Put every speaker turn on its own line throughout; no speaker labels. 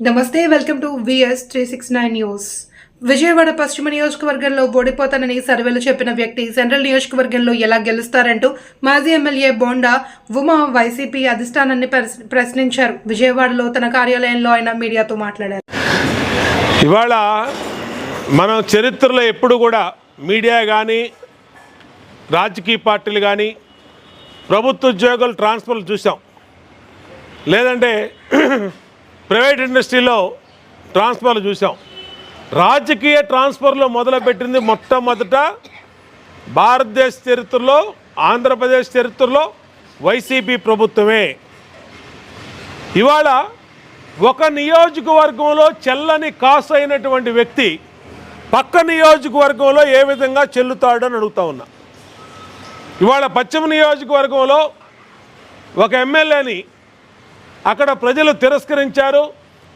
నమస్తే welcome to VS three six nine news. Vijayawada పశ్చిమ నియోజకవర్గంలో ఓడిపోతానని సర్వేలు చెప్పిన వ్యక్తి సెంట్రల్ నియోజకవర్గంలో ఎలా గెలుస్తారంటూ మాజీ ఎమ్మెల్యే బోండా ఉమా వైసీపీ అధిష్టానాన్ని ప్రశ్నించారు. విజయవాడలో తన కార్యాలయంలో ఆయన మీడియాతో మాట్లాడారు.
ఇవాళ మనం చరిత్రలో ఎప్పుడు కూడా మీడియా కానీ రాజకీయ పార్టీలు కానీ ప్రభుత్వ ఉద్యోగులు ట్రాన్స్ఫర్లు చూసాం. లేదంటే ప్రైవేట్ ఇండస్ట్రీలో ట్రాన్స్ఫర్లు చూసాం. రాజకీయ ట్రాన్స్ఫర్లో మొదలుపెట్టింది మొట్టమొదట భారతదేశ చరిత్రలో ఆంధ్రప్రదేశ్ చరిత్రలో వైసీపీ ప్రభుత్వమే. ఇవాళ ఒక నియోజకవర్గంలో చెల్లని కాసు అయినటువంటి వ్యక్తి పక్క నియోజకవర్గంలో ఏ విధంగా చెల్లుతాడని అడుగుతా ఉన్నా. ఇవాళ పశ్చిమ నియోజకవర్గంలో ఒక ఎమ్మెల్యేని అక్కడ ప్రజలు తిరస్కరించారు.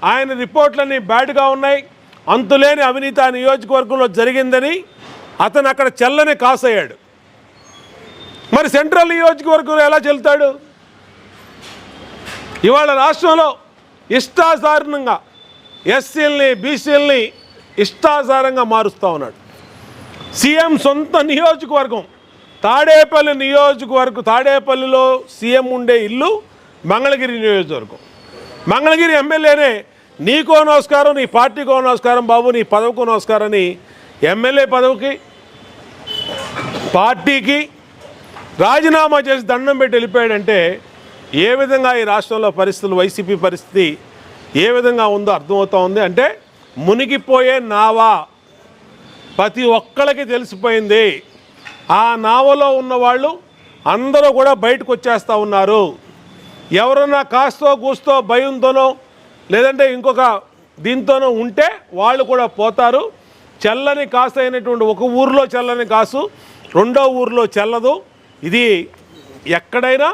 ఆయన రిపోర్ట్లన్నీ బ్యాడ్గా ఉన్నాయి. అంతులేని అవినీతి ఆ నియోజకవర్గంలో జరిగిందని అతను అక్కడ చెల్లని కాసయ్యాడు. మరి సెంట్రల్ నియోజకవర్గంలో ఎలా చెల్తాడు ఇవాళ రాష్ట్రంలో ఇష్టాసారణంగా ఎస్సీల్ని బీసీల్ని ఇష్టాసారంగా మారుస్తూ ఉన్నాడు. సీఎం సొంత నియోజకవర్గం తాడేపల్లి నియోజకవర్గం తాడేపల్లిలో సీఎం ఉండే ఇల్లు మంగళగిరి నియోజకవర్గం. మంగళగిరి ఎమ్మెల్యేనే నీకో నమస్కారం నీ పార్టీకో నమస్కారం బాబు నీ పదవికో నమస్కారం అని ఎమ్మెల్యే పదవికి పార్టీకి రాజీనామా చేసి దండం పెట్టి వెళ్ళిపోయాడంటే ఏ విధంగా ఈ రాష్ట్రంలో పరిస్థితులు వైసీపీ పరిస్థితి ఏ విధంగా ఉందో అర్థమవుతా ఉంది. అంటే మునిగిపోయే నావా ప్రతి ఒక్కళ్ళకి తెలిసిపోయింది. ఆ నావలో ఉన్నవాళ్ళు అందరూ కూడా బయటకు వచ్చేస్తూ ఉన్నారు. ఎవరన్నా కాస్తో కూస్తో భయంతోనో లేదంటే ఇంకొక దీంతోనో ఉంటే వాళ్ళు కూడా పోతారు. చల్లని కాసు అయినటువంటి ఒక ఊరిలో చల్లని కాసు రెండో ఊర్లో చల్లదు. ఇది ఎక్కడైనా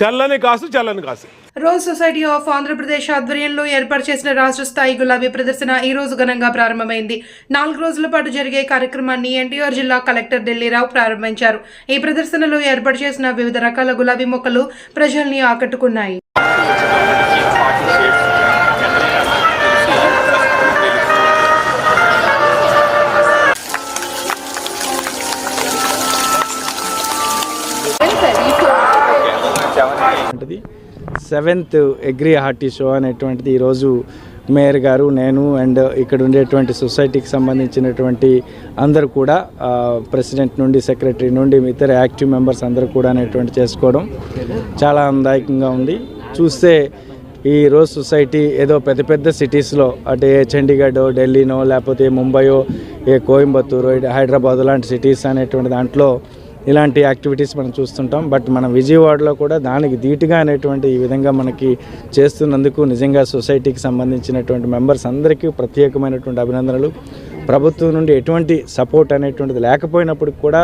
చల్లని కాసు చల్లని కాసు.
రోజ్ సొసైటీ ఆఫ్ ఆంధ్రప్రదేశ్ ఆధ్వర్యంలో ఏర్పాటు చేసిన రాష్ట్ర స్థాయి గులాబీ ప్రదర్శన ఈ రోజు ఘనంగా ప్రారంభమైంది. నాలుగు రోజుల పాటు జరిగే కార్యక్రమాన్ని ఎన్టీఆర్ జిల్లా కలెక్టర్ ఢిల్లీరావు ప్రారంభించారు. ఈ ప్రదర్శనలో ఏర్పాటు చేసిన వివిధ రకాల గులాబీ మొక్కలు ప్రజల్ని ఆకట్టుకున్నాయి.
సెవెంత్ అగ్రి హార్టీ షో అనేటువంటిది ఈరోజు మేయర్ గారు నేను అండ్ ఇక్కడ ఉండేటువంటి సొసైటీకి సంబంధించినటువంటి అందరూ కూడా ప్రెసిడెంట్ నుండి సెక్రటరీ నుండి ఇతర యాక్టివ్ మెంబర్స్ అందరూ కూడా అనేటువంటి చేసుకోవడం చాలా ఆనందాయకంగా ఉంది. చూస్తే ఈ రోజ్ సొసైటీ ఏదో పెద్ద పెద్ద సిటీస్లో అంటే ఏ చండీగఢ్ ఢిల్లీనో లేకపోతే ముంబయో ఏ కోయంబత్తూరు హైదరాబాద్ లాంటి సిటీస్ అనేటువంటి దాంట్లో ఇలాంటి యాక్టివిటీస్ మనం చూస్తుంటాం. బట్ మన విజయవాడలో కూడా దానికి ధీటుగా అనేటువంటి ఈ విధంగా మనకి చేస్తున్నందుకు నిజంగా సొసైటీకి సంబంధించినటువంటి మెంబర్స్ అందరికీ ప్రత్యేకమైనటువంటి అభినందనలు. ప్రభుత్వం నుండి ఎటువంటి సపోర్ట్ అనేటువంటిది లేకపోయినప్పుడు కూడా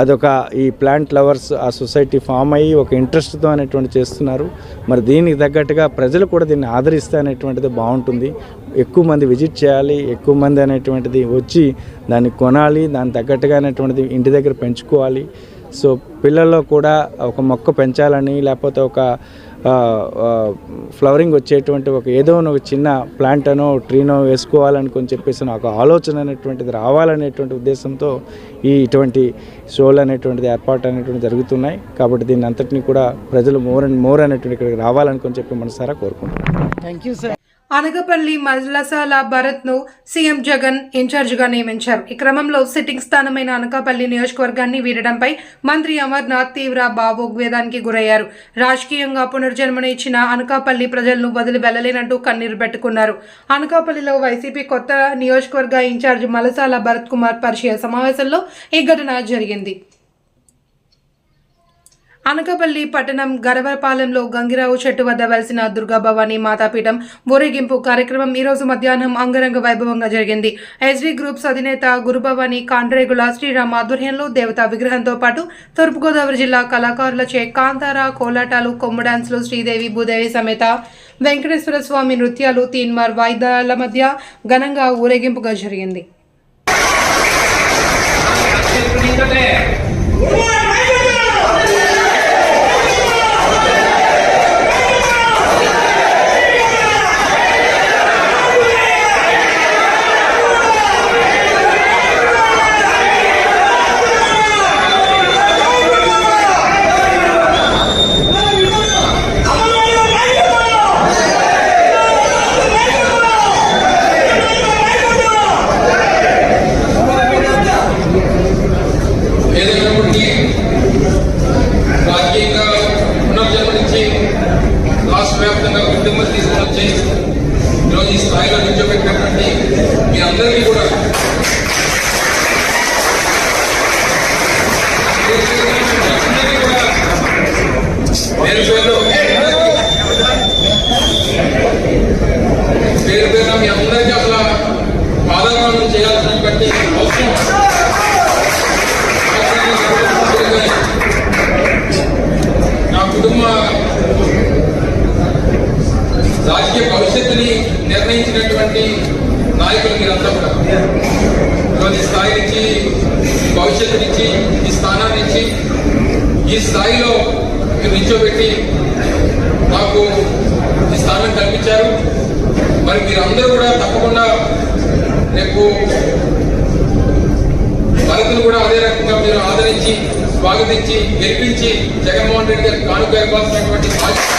అదొక ఈ ప్లాంట్ లవర్స్ ఆ సొసైటీ ఫామ్ అయ్యి ఒక ఇంట్రెస్ట్తో అనేటువంటి చేస్తున్నారు. మరి దీనికి తగ్గట్టుగా ప్రజలు కూడా దీన్ని ఆదరిస్తే అనేటువంటిది బాగుంటుంది. ఎక్కువ మంది విజిట్ చేయాలి ఎక్కువ మంది అనేటువంటిది వచ్చి దాన్ని కొనాలి దాని తగ్గట్టుగా అనేటువంటిది ఇంటి దగ్గర పెంచుకోవాలి. సో పిల్లల్లో కూడా ఒక మొక్క పెంచాలని లేకపోతే ఒక ఫ్లవరింగ్ వచ్చేటువంటి ఒక ఏదో ఒక చిన్న ప్లాంట్ అనో ట్రీనో వేసుకోవాలనుకొని చెప్పేసి ఒక ఆలోచన అనేటువంటిది రావాలనేటువంటి ఉద్దేశంతో ఈ ఇటువంటి షోలు అనేటువంటిది ఏర్పాటు అనేటువంటి జరుగుతున్నాయి. కాబట్టి దీన్ని అంతటినీ కూడా ప్రజలు మోర్ అండ్ మోర్ అనేటువంటి ఇక్కడికి రావాలనుకొని చెప్పి మనసారా కోరుకుంటున్నాను thank you sir
Anakapalli Mallasala భరత్ను CM Jagan ఇన్ఛార్జిగా నియమించారు. ఈ క్రమంలో సిట్టింగ్ స్థానమైన అనకాపల్లి నియోజకవర్గాన్ని వీడడంపై మంత్రి అమర్నాథ్ తీవ్ర భావోద్వేదానికి గురయ్యారు. రాజకీయంగా పునర్జన్మను ఇచ్చిన అనకాపల్లి ప్రజలను వదిలి వెళ్ళలేనంటూ కన్నీరు పెట్టుకున్నారు. అనకాపల్లిలో వైసీపీ కొత్త నియోజకవర్గ ఇన్ఛార్జ్ మలసాల భరత్ కుమార్ పరిచయ సమావేశంలో ఈ ఘటన జరిగింది. అనకపల్లి పట్టణం గరవపాలెంలో గంగిరావు చెట్టు వద్ద వెలిసిన దుర్గాభవాని మాతాపీఠం ఊరేగింపు కార్యక్రమం ఈ రోజు మధ్యాహ్నం అంగరంగ వైభవంగా జరిగింది. ఎస్డీ గ్రూప్స్ అధినేత గురుభవాని కాండ్రేగుల శ్రీరామ్ ఆధ్వర్యంలో దేవతా విగ్రహంతో పాటు తూర్పుగోదావరి జిల్లా కళాకారులచే కాంతార కోలాటాలు కొమ్ము డాన్సులు శ్రీదేవి భూదేవి సమేత వెంకటేశ్వర స్వామి నృత్యాలు తీన్మార్ వాయిద్యాల మధ్య ఘనంగా ఊరేగింపుగా జరిగింది.
ఖచ్చితంగా ఉద్యమం తీసుకొని వచ్చి ఈరోజు ఈ స్థాయిలో నిల్చోబెట్టినటువంటి మీ అందరికీ కూడా ఈరోజు ఈ స్థాయి నుంచి భవిష్యత్తు నుంచి ఈ స్థానం నుంచి ఈ స్థాయిలో మీరు నిల్చోబెట్టి నాకు ఈ స్థానం కల్పించారు. మరి మీరందరూ కూడా తప్పకుండా రేపు భరతులు కూడా అదే రకంగా మీరు ఆదరించి స్వాగతించి గెలిపించి జగన్మోహన్ రెడ్డి గారికి కానుక ఇవ్వాల్సినటువంటి బాధ్యత